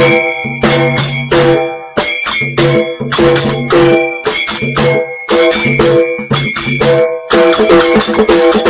Thank you.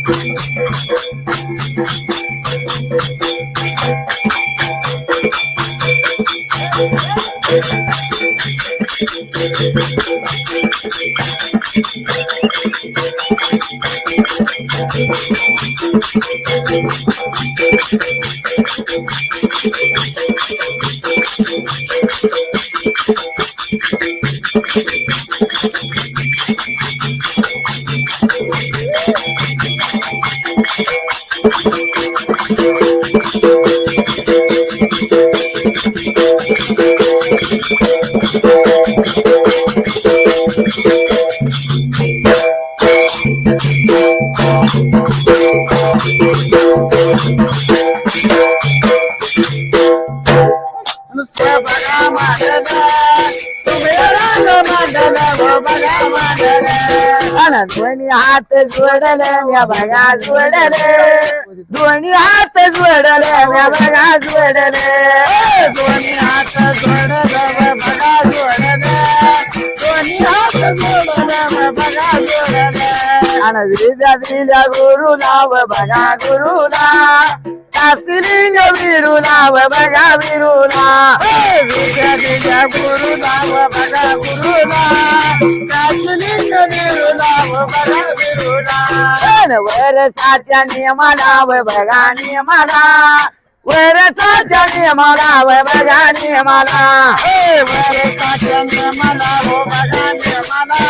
Thank you. बघा मागलं Swabhaga Mandala, Swabhaga Mandala, Swabhaga Mandala. अन दोन्ही हात जोडले म्या बघा जोडले. दोन्ही हात जोडले म्या बघा जोडले. दोन्ही हात जोडले बघा जोडले. दोन्ही हात जोडले बघा जोडले. आणि गुरु नाव बघा गुरुला. कासिलिंग विरुला व बघा विरुला विद्या गुरुला व बघा गुरुला कासिलिंग विरुला व बघा विरुला वरसाच्या नियमाला व बघा नियमाला. वरसाच्या नियमाला व बघा नियमाला वरसाच्या नियमाला व बघा नियमाला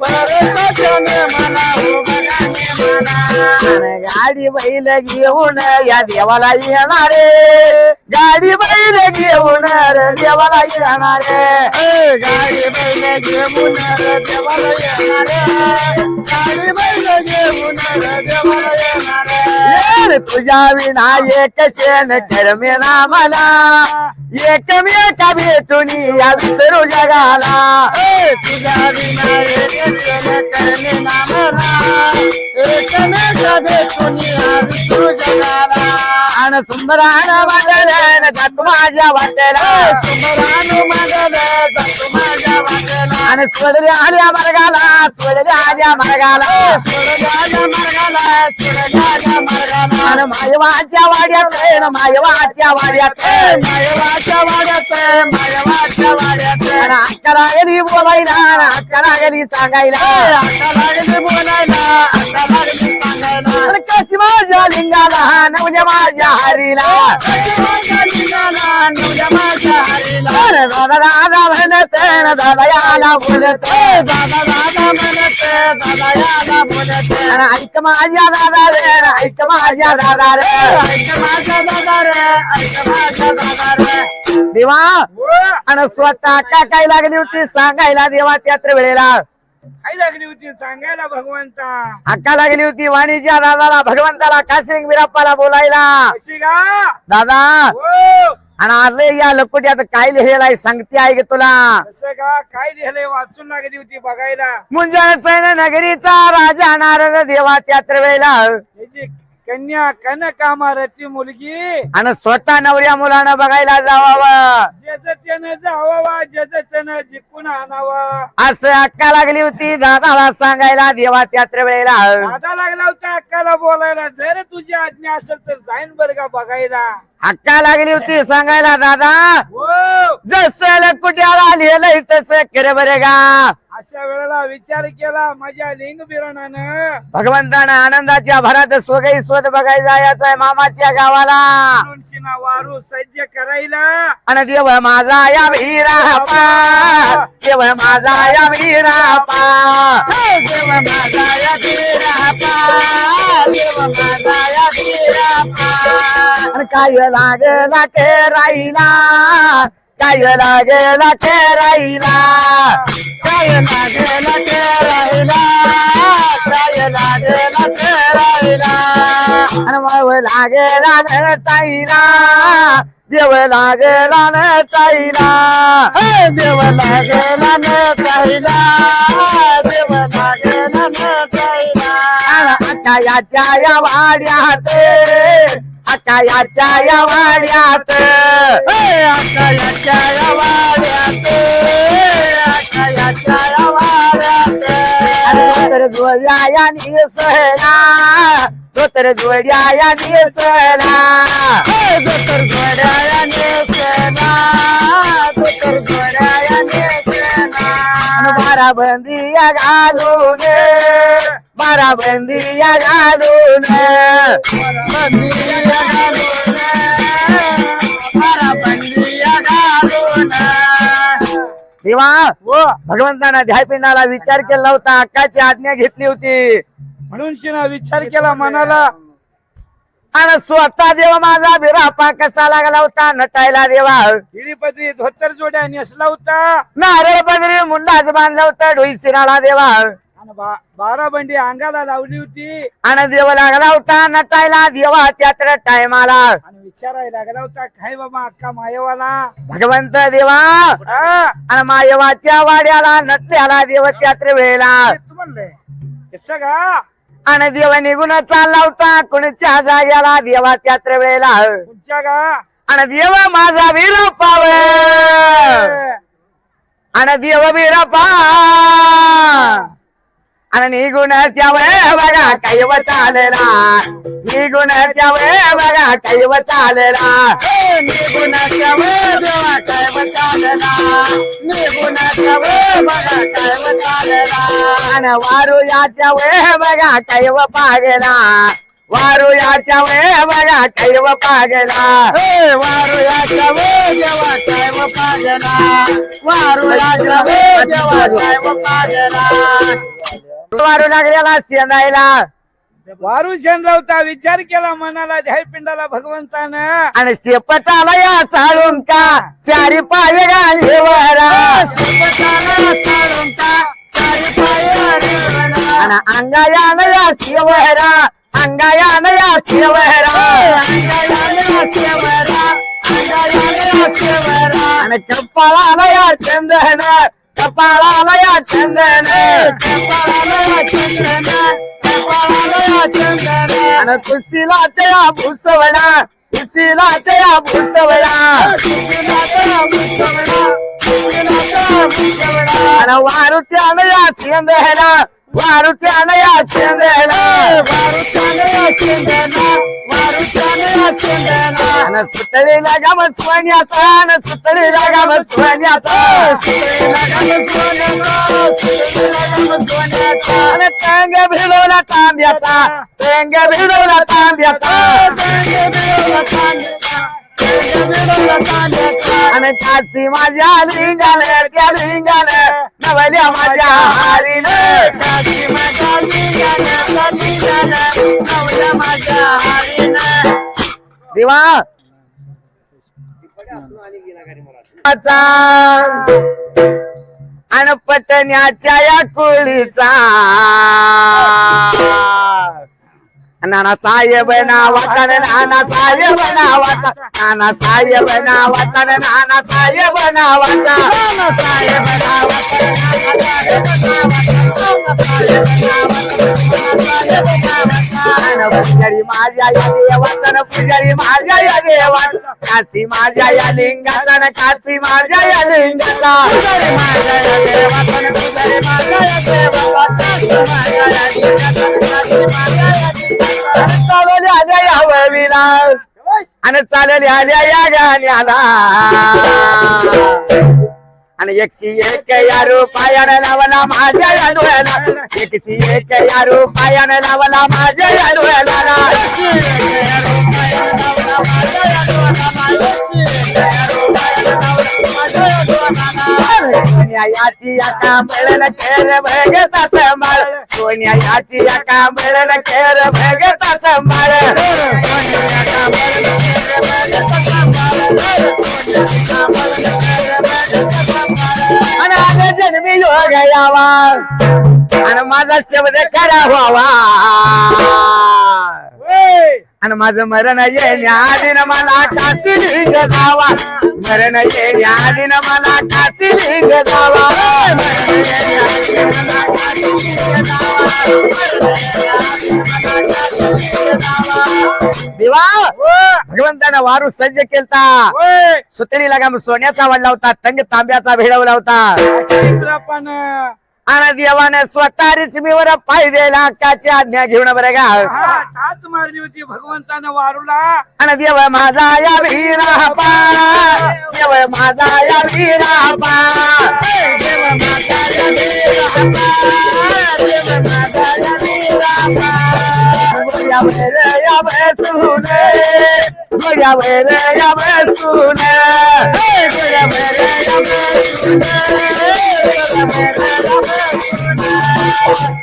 वरसाच्या नियमाला व बघा नियमाला गाडी बैल घेऊन या देवाला येणारे. गाडी बैल घेऊन रे देवाला येणारे. गाडी बैल घेऊन रे देवाला येणारे. गाडी बैल घेऊन रे देवाला येणारे. तुझ्या विना एक शेण करमेना मला एकमेका भेटून या विसरू जगाला. तुझ्या विना एक शेण करमेना मला एकमेका भेटून या विसरू जगाला. आणि सुंदरान वाटलं जात माझ्या वाटेला. सुंदरान वाटलं जात माझ्या वाटेला. आणि सोडले आल्या मार्गाला सोडले आल्या मार्गाला. सोडले आल्या मार्गाला मार्गाला मायवाच्या वाड्यात मायवाच्या वाड्यात मायवाच्या वाड्यात मायवाच्या वाड्यात अक्का लागली बोलायला अक्का लागली सांगायला. अक्का लागली बोलायला अक्का लागली सांगायला. आणि कशी माझ्या लिंगाला नवजा माझ्या हरीला. कशी माझ्या लिंगाला नवजा माझ्या हरीला. अरे दादा दादा म्हणत दादा याला बोलत. दादा दादा म्हणत दादा याला बोलत. ऐक माझ्या दादा रे ऐक माझ्या दादा रे. ऐक माझ्या दादा रे ऐक माझ्या दादा रे. देवा आणि स्वतः का काय लागली होती सांगायला देवा त्यात्र वेळेला? काय लागली होती सांगायला भगवंता? हक्का लागली होती वाणीच्या दादाला भगवंताला काशिंग बिराप्पाला बोलायला? कशी दादा हो. आणि आज या लकोट्यात काय लिहिलेलं आहे सांगते आहे ग तुला. कसं का? काय लिहिलंय वाचून लागली होती बघायला. मुंजळ सैन नगरीचा राजा नारद देवा त्यात्र वेळेला कन्या कनकामारती मुलगी. आणि स्वतः नवऱ्या मुलानं बघायला जावावं. ज्याचं त्यानं जावावा ज्याचं त्यानं जिंकून आणावा. असं अक्का लागली होती दादाला सांगायला देवा त्यात्र वेळेला. दादा लागला होता अक्काला बोलायला जर तुझी आज्ञा असेल तर जाईन बर का बघायला. हक्का लागली होती सांगायला दादा हो. जसं कुठ्याला लिहिलंय तसं खरं बरे का. अशा वेळेला विचार केला माझ्या लिंग बिरणानं भगवंतानं आनंदाच्या भरात स्वगई स्वत बघायला जायचं आहे मामाच्या गावाला. शिना वारू सज्ज करायला. आणि देव माझा या वीरापा देव माझा या वीरापा देव माझा या वीरापा देव माझा या वीरापा काय लागला के राहिला. काय लागला ते राहिला काय लागला ते राहिला काय लागला ते राहिला आणि मग लागेला न ताईला देव लागेला न ताईला हे देव लागेला न ताईला देव लागेला न ताईला अकायाच्या या वाड्यात अकायाच्या या वाड्यात. अकायाच्या या वाड्यात. अकायाच्या या वाड्यात. अरे जोड्या या निसला धोतर जोड्या या नेसला धोतर जोड्या या नेसला धोतर जोड्या या नेसला बारा बंदी या घालून. बारा बंदी या घालून बंदी या घालून बारा बंदी या घालून देवा व भगवंतानं ध्यायपिंडाला विचार केला होता अक्काची आज्ञा घेतली होती. म्हणून शिना विचार केला मनाला. आणि स्वतः देव माझा बिरापा कसा लागला होता नटायला देवा. हिडीपती धोतर जोड्या नेसला होता. नारळ बदरी मुंडाच बांधला होता डोई शिराळा देवा. आणि बा- बारा बंडी अंगाला लावली होती. आणि देव लागला होता नटायला देवा त्यात्र टायमाला. आणि विचारायला लागला होता काय बाबा अक्का मायवाला? भगवंत देवा हा, आणि मायवाच्या वाड्याला नटल्याला देव त्यात्र वेळेला. तू म्हणलंय कसं का? आणि देव निघून चालला होता कुणच्या जाग्याला देवा त्यात्र वेळेला. तुमच्या का? आणि देव माझा वीर पाव आणि देव बिरपा आणि निघून त्यावे बघा कैव चालला. निघून त्यावे बघा कैव चालला. निघून त्यावे देवा कैव चालला. निघून त्यावे बघा कैव चालला. आणि वारू याच्या वय बघा कैव पागला. वारू याच्या वय बघा कैव पागला. वारू याच्या वय देवा कैव पागला. वारू याच्या वय देवा कैव पागला. वारू लागलेला शेंदायला वारू लावता विचार केला मनाला ध्यायपिंडाला भगवंतानं. आणि शेपटाला या साळून का? चारी पाय गाणी वरा शेपटाला साळून का? चारी पाय आणि अंगायान या शिवहरा अंगायान या शिवहरा. अंगायान या शिवहरा अंगायान या शिवहरा. आणि कपाळाला या चंदन கபாலாலயா சந்தன. கபாலாலயா சந்தன. கபாலாலயா சந்தன. அன குசிலாத்தையா புசவனா? குசிலாத்தையா புசவனா? குசிலாத்தையா புசவனா? குசிலாத்தையா புசவனா? அன வாருத்தியானயா சந்தன வாருத்தியானயா சந்தன வாருத்தியானயா சந்தன सुतळीला गम सोन्याचा सुतळीला गम सोन्याचा सुतळीला गम सोन्याचा आणि तंग भिडवला तांब्याचा तंग भिडवला तांब्याचा तंग भिडवला तांब्याचा. आणि काची माझ्या लिंगान त्या लिंगान नवल्या माझ्या हारीन. काची माझ्या लिंगान नवल्या माझ्या हारीन. देवा. आणि पटण्याच्या या कुळीचा. नाना साहेब नावाचा नाना साहेब नावाचा नाना साहेब नावाचा नाना साहेब नावाचा नाना साहेब नावाचा पुजारी माझ्या या देवाचा पुजारी माझ्या या देवाचा काशी माझ्या या लिंगाचा काशी माझ्या या लिंगाचा पुजारी माझ्या या देवाचा पुजारी माझ्या या देवाचा काशी माझ्या या लिंगाचा काशी माझ्या या चालले आल्या या वळवीला आणि चालले आल्या या गाण्याला आणि एकशे एक या रुपयानं लावला माझ्या या डोळ्याला. एकशे एक या रुपयानं लावला माझ्या या डोळ्याला. सोन्या याची याका मिळण खेळ भगता संभाळ सोन्या याची याका मिळण खेळ भगता संभाळ आणि जन्मी योग यावा आणि माझा शब्द खरा व्हावा आणि माझं मरण येण्याआधीनं मला काची लिंग जावा मरण येण्याआधीनं मला काची लिंग जावा मरण येण्याआधीनं मला काची लिंग जावा. देवा. भगवंतानं वारू सज्ज केलता होय. सुतळीला का सोन्याचा वाढला होता तंग तांब्याचा भिडवला होता आणि देवाने स्वतः रेशमीवर पाय द्यायला हक्काची आज्ञा घेऊन बरं का? हा टाच मारली होती भगवंतानं वारूला. आणि देव माझा या वीरा पा देव माझा या वीरा पा देव माझा या वीरा पा देव माझा या वीरा या वर या बसूने गोया वर या बसूने गोया वर या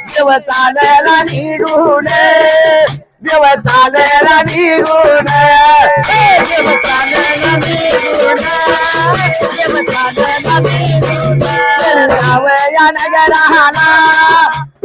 देव चालायला निघून देव चालायला निघून देव चालायला निघून देव चालायला निघून नगराला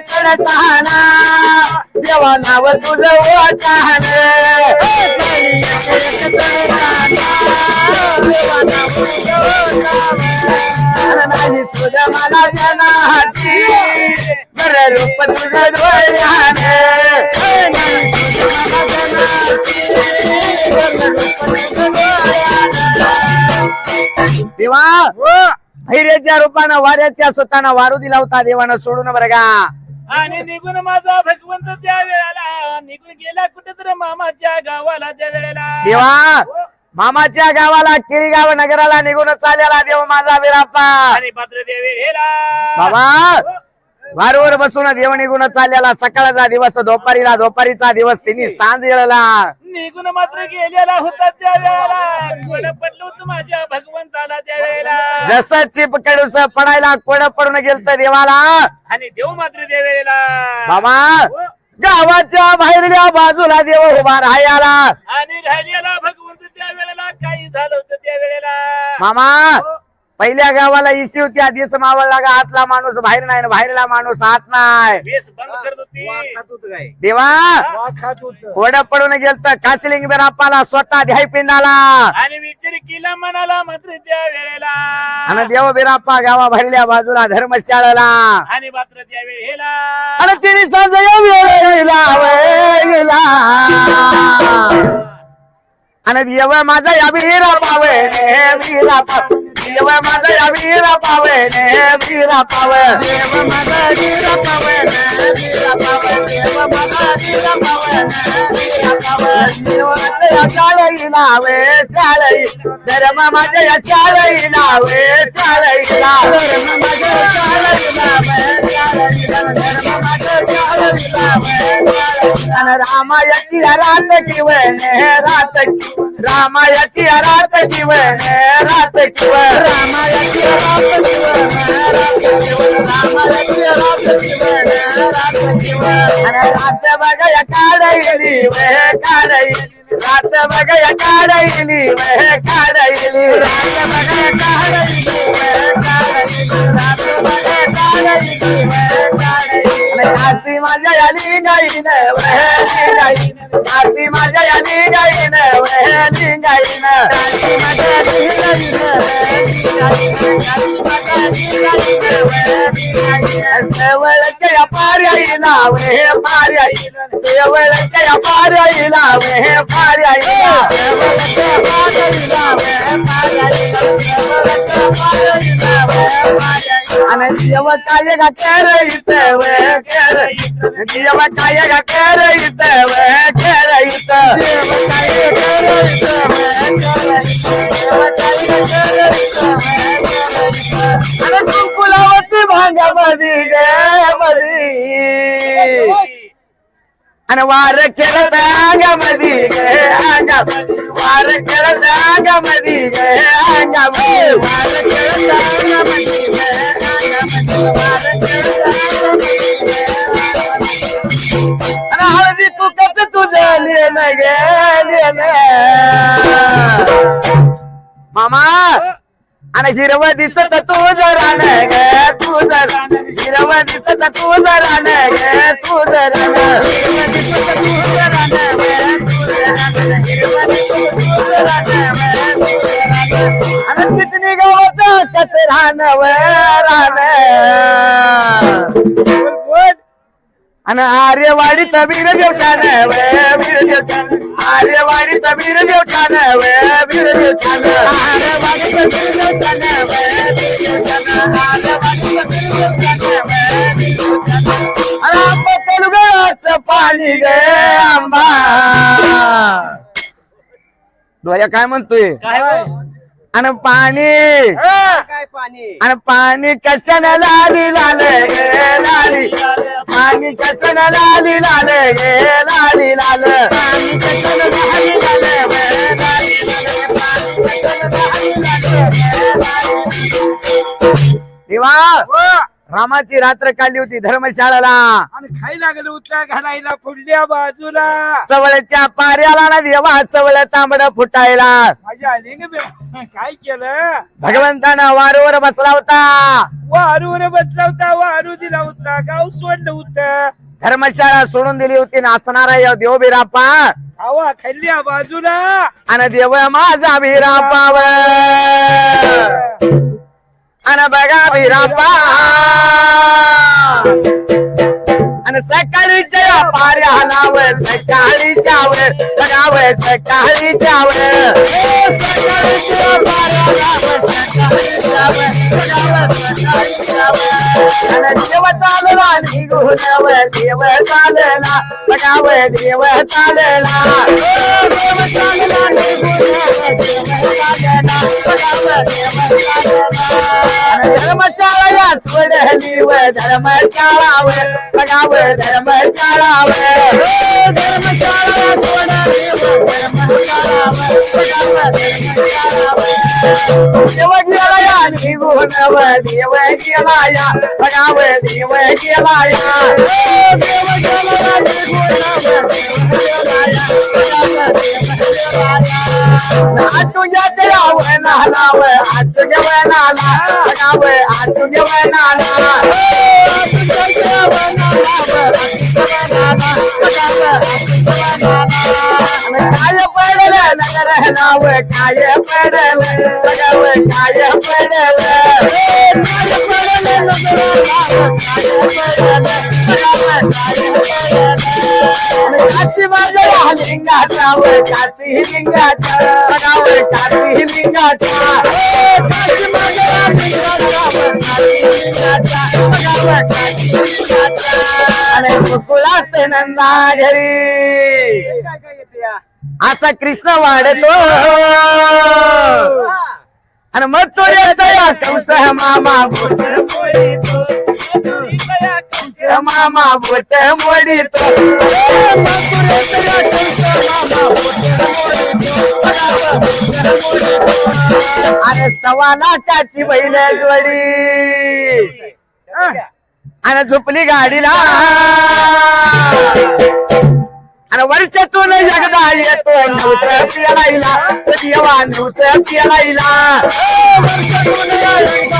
चढताना देवा नाव तुझं ओटान नाही तुझं मला जनाची बरं रूप तुझं डोळ्याने देवा धैर्याच्या रूपानं वाऱ्याच्या स्वतःनं वारू दिला होता देवानं सोडून बरं का. आणि निघून माझा भगवंत त्या वेळेला. निघून गेला कुठेतरी मामाच्या गावाला त्या वेळेला. देवा मामाच्या गावाला केळीगाव नगराला निघून चाललेला देव माझा विराप्पा आणि पात्र त्या वेळेला बाबा वारवर बसून देव निघून चाललेला सकाळचा दिवस दुपारीला दुपारीचा दिवस तिने सांज येळला. निघून मात्र गेलेला होता त्या वेळेला. कोण पडलं होतं माझ्या भगवंताला त्या वेळेला? जसं चिप कडूस पडायला कोड पडून गेलत देवाला आणि देव मात्र वेळेला बाबा हो. गावाच्या बाहेरल्या बाजूला देव उभा राहायला आणि राहिलेला भगवंत त्या वेळेला काही झालं होतं त्या वेळेला मामा हो. पहिल्या गावाला इशी होती दिस मावळला का आतला माणूस बाहेर नाही आणि बाहेरला माणूस आत नाही. वेस बंद करत होती. देवा! कोड पडून गेलत काचलिंग बेराप्पाला स्वतः ध्याय पिंडाला. आणि विचार केला मनाला मात्र त्या वेळेला. आणि देव बिराप्पा गावा भरल्या बाजूला धर्मशाळेला. आणि मात्र त्या वेळेला. आणि तिने सजय वेळेला वेळेला. आणि देव माझा या वीरा पावे वीरा पावे देव माझा या वीरा वीरा पावे देव माझा वीरा वीरा पावे देव माझा वीरा पावे ने वीरा पावे देव माझा या चालई नावे चालई धर्म माझा या चालई नावे चालई धर्म माझा चालई नावे चालई धर्म माझा चालई नावे आणि रामायाची रात किवण रात रामायाची रात किवण रात किवण रामायाची रात बघा काढायली वे रात बघा काढायली वे काढायली. रात बघा काढायली वे काढायली. रात बघा काढायली वे काढायली. आरती माझ्या याली गाईन वहली गाईन. आरती माझ्या याली गाईन वहली गाईन आरती माझ्या याली देवळच्या पार्याई नाव हे पार्याई देवळच्या पार्याई नाव हे पार्याई आणि देव काय का केर वे केर देव काय का केर वे केर इथं देव काय केर इथं वे आणि कुंकुलावती भांगामध्ये गे मधी आणि खेळत गे अंगामध्ये वार गे वार गे वार हळदी तू कस तुझं लेन गे लेन मामा आणि हिरव दिसत तू जरा ग तू हिरव दिसत तू जरा तू जरा हिरव दिसत तू आणि कितनी गावात कस राहण राहण आणि आर्यवाडी तबीर देवछान वीर देवछान आर्यवाडी तबीर देवछान वीर देवछान आर्यवाडी तबीर देवछान वीर देवछान आर्यवाडी तबीर वीर अरे आंबा पलगळाचं पाणी गे आंबा. डोया काय म्हणतोय? काय आणि पाणी. काय पाणी? आणि पाणी कशाने लाली लाले लाली. पाणी कशाने लाली लाले लाली लाल. पाणी कशाने लाली लाले लाली लाले. देवा. रामाची रात्र काढली होती धर्मशाळेला. आणि खाई लागलं उतरा घालायला पुढल्या बाजूला. सवळच्या पाऱ्याला ना देवा सवळ तांबड फुटायला. माझ्या काय केलं? भगवंतानं वारूवर बसला होता. वारूवर बसला होता वारू दिला होता गाव सोडलं होतं. धर्मशाळा सोडून दिली होती नाचणारा या देव बिरापा हवा खाल्ल्या बाजूला. आणि देव माझा बिरापाव आणि बघा बिरापा आणि सकाळीच्या पाऱ्या नाव सकाळीच्या वर बघाव सकाळीच्या वर सकाळीच्या पाऱ्या नाव सकाळीच्या वर बघाव सकाळीच्या वर आणि देव चालला निघून देव चालला देव चालला देव चालला निघून देव चालला. देव चालला धर्मशाळा व धर्मशाळावर धर्मशाळावर धर्मशाळा सोडली व धर्मशाळावर बघाव धर्मशाळावर देव गेला या निघून व देव गेला या बघाव देव गेला या देव गेला निघून व देव नालाव आतुझ्या नाला बघाव आतुझ्या नाला आतुझ्या देव नाला बघाव आतुझ्या नाला काय पडलं नगर नाव काय पडलं बघाव काय पडलं काची माझ्या लिंगाचा वर काची लिंगाचा बघाव काची लिंगाचा काची माझ्या लिंगाचा वर काची लिंगाचा बघाव काची लिंगाचा अरे मुकुळात नंदा घरी असा कृष्ण वाढतो. आणि मग तो या कंस मामा बोट मामा बोट मोडीतो. अरे सव्वा लाखाची बैल जोडी. आणि झोपली गाडीला. आणि वर्षातून एकदा येतो नवत्र पियालाईला देवा नवच पियालाईला. वर्षातून एकदा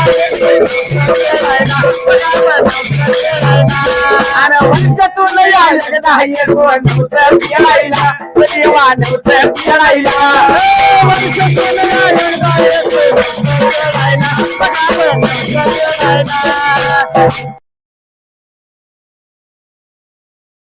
आणि वर्षातून एकदा येतो नवच पियालाईला देवा नवच पियालाईला वर्षातून एकदा येतो नवसाचे नवसाचे